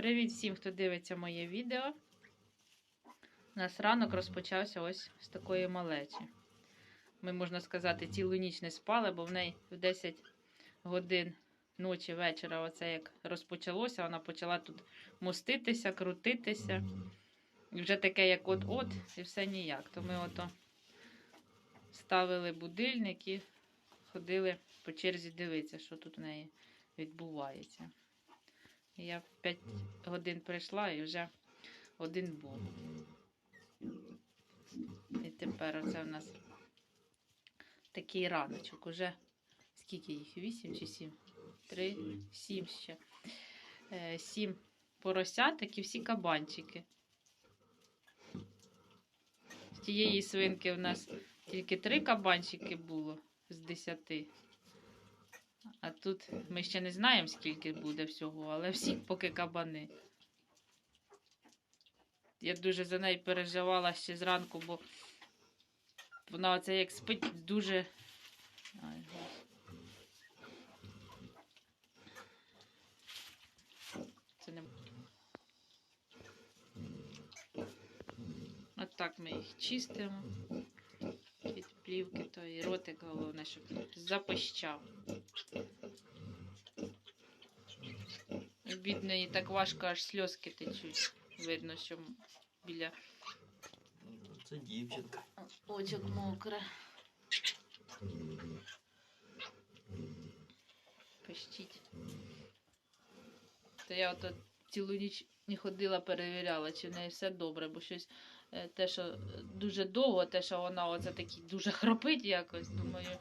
Привіт всім, хто дивиться моє відео. У нас ранок розпочався ось з такої малечі. Ми, можна сказати, цілу ніч не спали, бо в неї в 10 годин ночі вечора, оце як розпочалося, вона почала тут моститися, крутитися. І вже таке, як от-от, і все ніяк. То ми ото ставили будильник і ходили по черзі дивитися, що тут в неї відбувається. Я в 5 годин прийшла і вже один був. І тепер оце в нас такий раночок. Уже скільки їх? Вісім чи сім? Три, сім ще. Е, Сім поросяток і всі кабанчики. З тієї свинки в нас тільки три кабанчики було з десяти. А тут ми ще не знаємо, скільки буде всього, але всі поки кабани. Я дуже за неї переживала ще зранку, бо вона оце як спить дуже. Ай. Це не. От так ми їх чистимо від плівки, то і ротик головне, щоб запищав. Бідної так важко, аж сльозки течуть. Видно, що біля Це дівчинка. очок мокре. Пищить. То я ото цілу ніч не ходила, перевіряла, чи в неї все добре, бо щось е, те, що е, дуже довго, те, що вона оце такі дуже хропить якось, думаю,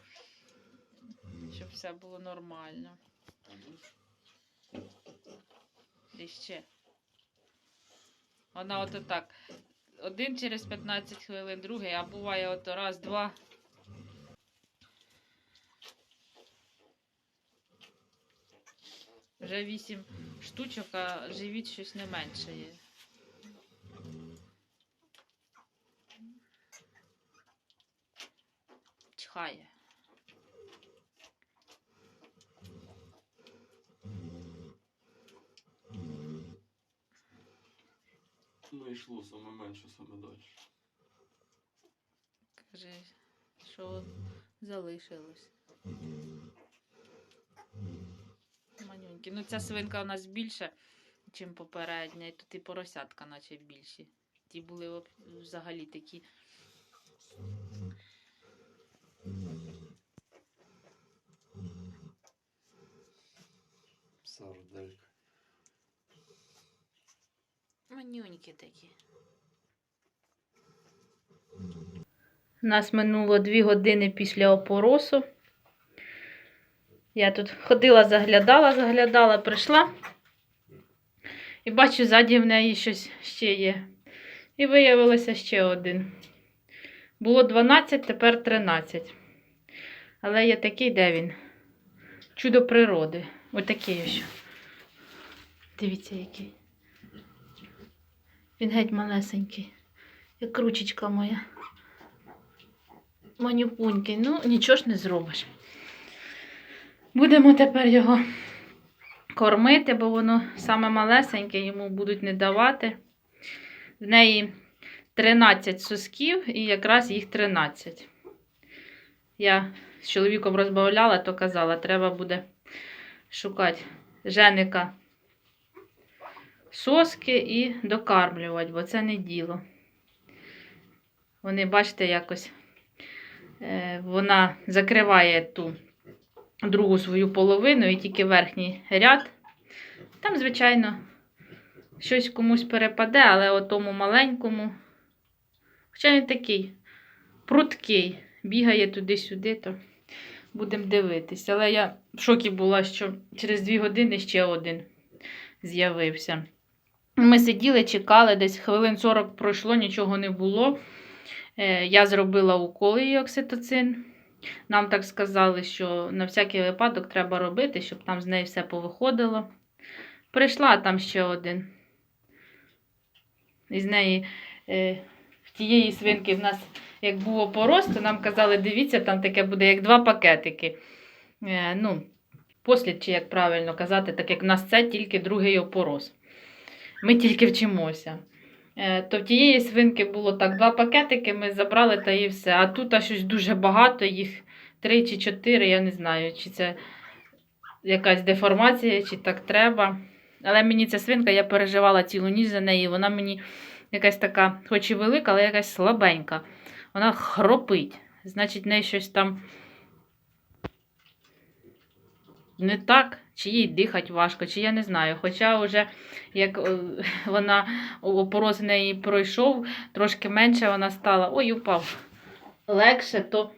все було нормально. І ще. Вона ото так. Один через 15 хвилин, другий, а буває ото раз, два. Вже вісім штучок, а живіт щось не менше є. Чхає. Ну йшло саме менше, саме далі. Каже, що залишилось. Манюньки. Ну, ця свинка у нас більша, ніж попередня, і тут і поросятка, наче більші. Ті були взагалі такі. Манюнькі такі. У нас минуло дві години після опоросу. Я тут ходила, заглядала, заглядала, прийшла. І бачу, ззаді в неї щось ще є. І виявилося ще один. Було 12, тепер 13. Але є такий, де він? Чудо природи. Отакий ось. Дивіться, який. Він геть малесенький, як ручечка моя. Манюпунький. Ну, нічого ж не зробиш. Будемо тепер його кормити, бо воно саме малесеньке, йому будуть не давати. В неї 13 сосків і якраз їх 13. Я з чоловіком розбавляла, то казала, треба буде шукати женика соски і докармлювати, бо це не діло. Вони, бачите, якось е, вона закриває ту другу свою половину і тільки верхній ряд. Там, звичайно, щось комусь перепаде, але отому маленькому, хоча він такий пруткий, бігає туди-сюди, то будемо дивитися. Але я в шокі була, що через дві години ще один з'явився. Ми сиділи, чекали, десь хвилин 40 пройшло, нічого не було. Е, Я зробила укол її окситоцин. Нам так сказали, що на всякий випадок треба робити, щоб там з неї все повиходило. Прийшла там ще один. Із неї е, в тієї свинки в нас, як було порост, то нам казали, дивіться, там таке буде, як два пакетики. Е, ну, послід, чи як правильно казати, так як в нас це тільки другий опорос. Ми тільки вчимося. Е, То в тієї свинки було так, два пакетики ми забрали та і все. А тут щось дуже багато, їх три чи чотири, я не знаю, чи це якась деформація, чи так треба. Але мені ця свинка, я переживала цілу ніч за неї. Вона мені якась така, хоч і велика, але якась слабенька. Вона хропить. Значить, в неї щось там не так, чи їй дихати важко, чи я не знаю. Хоча вже як е, вона опороз неї пройшов, трошки менше вона стала. Ой, упав. Легше, то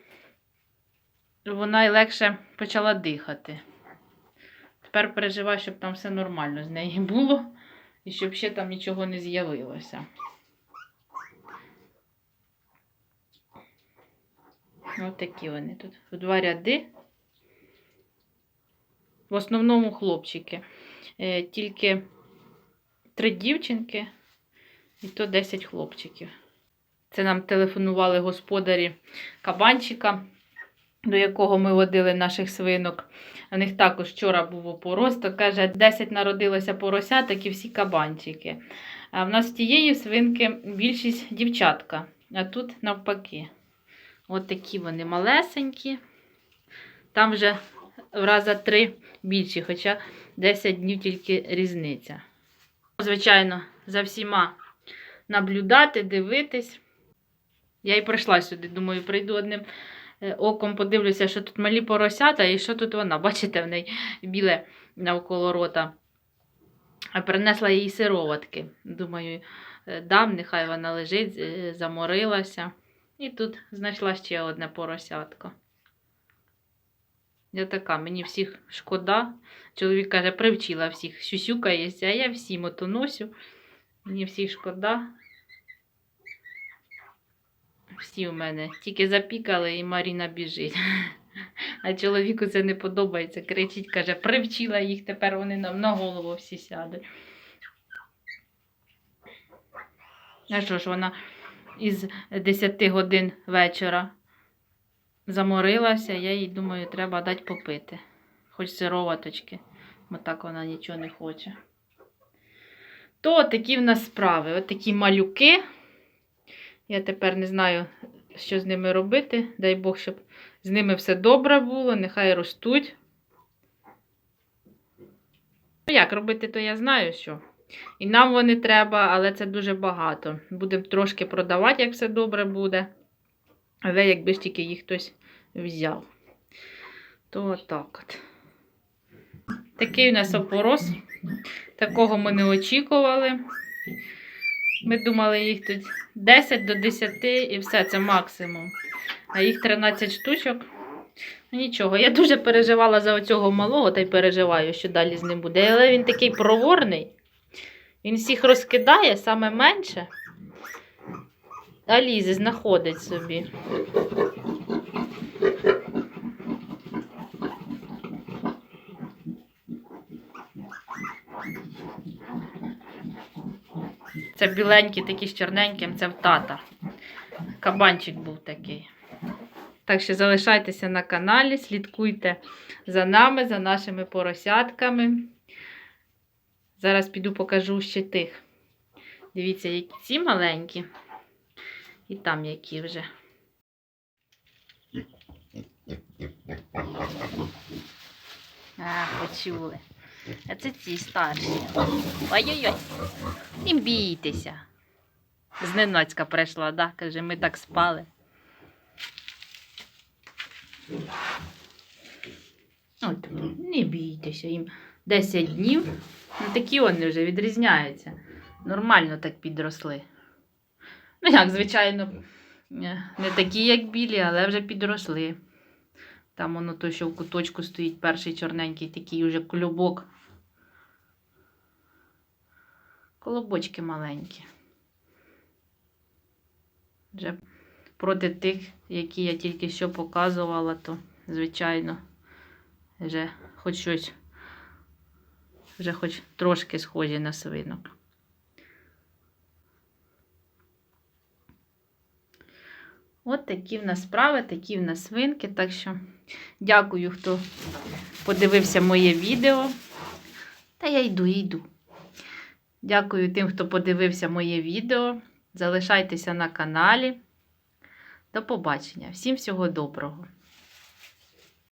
вона й легше почала дихати. Тепер переживаю, щоб там все нормально з нею було і щоб ще там нічого не з'явилося. Ось такі вони тут. В два ряди. В основному хлопчики. Е, тільки три дівчинки і то 10 хлопчиків. Це нам телефонували господарі кабанчика, до якого ми водили наших свинок. У них також вчора був опороз, то каже, 10 народилося поросяток і всі кабанчики. А в нас з тієї свинки більшість дівчатка, а тут навпаки. От такі вони малесенькі. Там вже в раза три більші, хоча 10 днів тільки різниця. Звичайно, за всіма наблюдати, дивитись. Я і прийшла сюди, думаю, прийду одним е, оком, подивлюся, що тут малі поросята і що тут вона. Бачите, в неї біле навколо рота. Принесла їй сироватки. Думаю, е, дам, нехай вона лежить, е, заморилася. І тут знайшла ще одне поросятко. Я така, мені всіх шкода. Чоловік каже, привчила всіх, сюсюкається, а я всім ото носю. Мені всіх шкода. Всі у мене тільки запікали і Маріна біжить. А чоловіку це не подобається. Кричить, каже, привчила їх, тепер вони нам на голову всі сядуть. А що ж, вона із 10 годин вечора заморилася, я їй думаю, треба дати попити. Хоч сироваточки, бо так вона нічого не хоче. То такі в нас справи. От такі малюки. Я тепер не знаю, що з ними робити. Дай Бог, щоб з ними все добре було, нехай ростуть. Ну, як робити, то я знаю, що. І нам вони треба, але це дуже багато. Будемо трошки продавати, як все добре буде. Але якби ж тільки їх хтось взяв. То отак от. Такий у нас опорос. Такого ми не очікували. Ми думали, їх тут 10 до 10 і все, це максимум. А їх 13 штучок. Ну, Нічого, я дуже переживала за оцього малого, та й переживаю, що далі з ним буде. Але він такий проворний. Він всіх розкидає саме менше. А лізе, знаходить собі. Це біленькі, такі з чорненьким, це в тата. Кабанчик був такий. Так що залишайтеся на каналі, слідкуйте за нами, за нашими поросятками. Зараз піду покажу ще тих. Дивіться, які ці маленькі. І там які вже. А, почули. А це ці старші. Ой-ой-ой. Не бійтеся. Зненацька прийшла, да? Каже, ми так спали. От, не бійтеся, їм 10 днів. Ну, такі вони вже відрізняються. Нормально так підросли. Ну, як, звичайно, е, не такі, як білі, але вже підросли. Там воно той, що в куточку стоїть перший чорненький, такий уже клюбок. Колобочки маленькі. Вже проти тих, які я тільки що показувала, то, звичайно, вже хоч щось, вже хоч трошки схожі на свинок. От такі в нас справи, такі в нас свинки. Так що дякую, хто подивився моє відео. Та я йду, йду. Дякую тим, хто подивився моє відео. Залишайтеся на каналі. До побачення. Всім всього доброго!